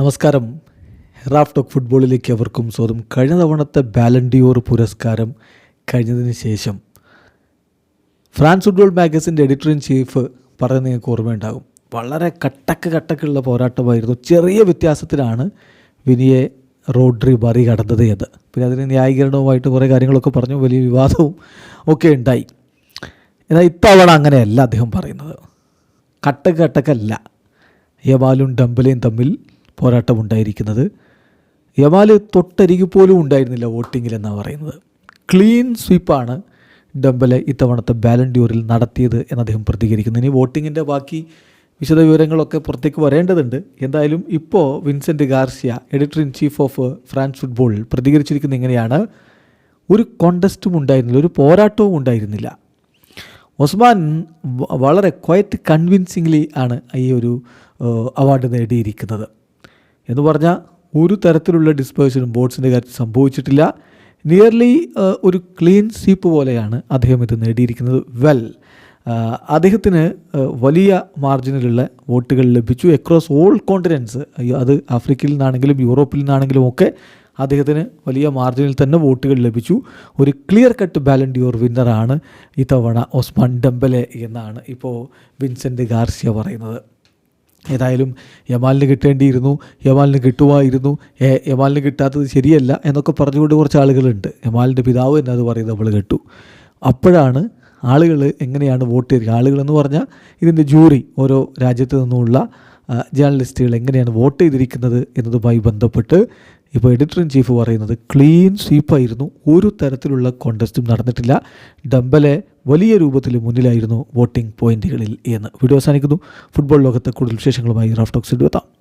നമസ്കാരം. Raf talk ഫുട്ബോളിലേക്ക് അവർക്കും സ്വാഗതം. കഴിഞ്ഞ തവണത്തെ ബാലൻഡിയോർ പുരസ്കാരം കഴിഞ്ഞതിന് ശേഷം ഫ്രാൻസ് ഫുട്ബോൾ മാഗസിന്റെ എഡിറ്റർ ഇൻ ചീഫ് പറയുന്നത് നിങ്ങൾക്ക് ഓർമ്മയുണ്ടാകും. വളരെ കട്ടക്ക് കട്ടക്കുള്ള പോരാട്ടമായിരുന്നു. ചെറിയ വ്യത്യാസത്തിലാണ് വിനിയെ റോഡ്രി ബറി കടന്നത് എന്ന്. പിന്നെ അതിന് ന്യായീകരണവുമായിട്ട് കുറേ കാര്യങ്ങളൊക്കെ പറഞ്ഞു. വലിയ വിവാദവും ഒക്കെ ഉണ്ടായി. എന്നാൽ ഇത്തവണ അങ്ങനെയല്ല അദ്ദേഹം പറയുന്നത്. കട്ടക്ക് കട്ടക്കല്ല. യവാലും ഡംബലയും തമ്മിൽ പോരാട്ടമുണ്ടായിരിക്കുന്നത്. യമാൽ തൊട്ടരികു പോലും ഉണ്ടായിരുന്നില്ല വോട്ടിങ്ങിൽ എന്നാണ് പറയുന്നത്. ക്ലീൻ സ്വീപ്പാണ് ഡംബലെ ഇത്തവണത്തെ ബാലൻഡ്യൂറിൽ നടത്തിയത് എന്ന് അദ്ദേഹം പ്രതികരിക്കുന്നു. ഇനി വോട്ടിങ്ങിന്റെ ബാക്കി വിശദ വിവരങ്ങളൊക്കെ പുറത്തേക്ക് വരേണ്ടതുണ്ട്. എന്തായാലും ഇപ്പോൾ Vincent Garcia editor in chief of France football പ്രതികരിച്ചിരിക്കുന്നത് ഇങ്ങനെയാണ് ഒരു കോണ്ടസ്റ്റും ഉണ്ടായിരുന്നില്ല ഒരു പോരാട്ടവും ഉണ്ടായിരുന്നില്ല. ഒസ്മാൻ വളരെ ക്വയറ്റ് കൺവിൻസിംഗ്ലി ആണ് ഈ ഒരു അവാർഡ് നേടിയിരിക്കുന്നത്. എന്ന് പറഞ്ഞാൽ ഒരു തരത്തിലുള്ള ഡിസ്പേഴ്സനും ബോട്ട്സിന്റെ കാര്യത്തിൽ സംഭവിച്ചിട്ടില്ല. നിയർലി ഒരു ക്ലീൻ സ്വീപ്പ് പോലെയാണ് അദ്ദേഹം ഇത് നേടിയിരിക്കുന്നത്. വെൽ അദ്ദേഹത്തിന് വലിയ മാർജിനിലുള്ള വോട്ടുകൾ ലഭിച്ചു. അക്രോസ് ഓൾ കോണ്ടിനൻസ് അത് ആഫ്രിക്കയിൽ നിന്നാണെങ്കിലും യൂറോപ്പിൽ നിന്നാണെങ്കിലും ഒക്കെ അദ്ദേഹത്തിന് വലിയ മാർജിനിൽ തന്നെ വോട്ടുകൾ ലഭിച്ചു. ഒരു ക്ലിയർ കട്ട് ബാലൻഡിയോർ വിന്നറാണ് ഇത്തവണ ഒസ്മാൻ ഡംബലെ എന്നാണ് ഇപ്പോൾ വിൻസെന്റ് ഗാർസിയ പറയുന്നത്. ഏതായാലും യമാലിന് കിട്ടേണ്ടിയിരുന്നു യമാലിന് കിട്ടുമായിരുന്നു. യമാലിന് കിട്ടാത്തത് ശരിയല്ല എന്നൊക്കെ പറഞ്ഞുകൊണ്ട് കുറച്ച് ആളുകളുണ്ട്. യമാലിന്റെ പിതാവ് എന്നെ അത് പറയുന്നത് നമ്മൾ കേട്ടു. അപ്പോഴാണ് ആളുകൾ എങ്ങനെയാണ് വോട്ട് ചെയ്തത്? ആളുകളെന്ന് പറഞ്ഞാൽ ഇതിന്റെ ജൂറി ഓരോ രാജ്യത്തു നിന്നുമുള്ള ജേർണലിസ്റ്റുകൾ എങ്ങനെയാണ് വോട്ട് ചെയ്തിരിക്കുന്നത് എന്നതുമായി ബന്ധപ്പെട്ട് ഇപ്പോൾ എഡിറ്റർ ഇൻ ചീഫ് പറയുന്നത് ക്ലീൻ സ്വീപ്പായിരുന്നു ഒരു തരത്തിലുള്ള കോണ്ടസ്റ്റും നടന്നിട്ടില്ല. ഡംബലെ വലിയ രൂപത്തിൽ മുന്നിലായിരുന്നു വോട്ടിംഗ് പോയിന്റുകളിൽ എന്ന്. വീഡിയോ അവസാനിക്കുന്നു. ഫുട്ബോൾ ലോകത്തെ കൂടുതൽ വിശേഷങ്ങളുമായി റാഫ്ടോക്സിഡ് എത്താം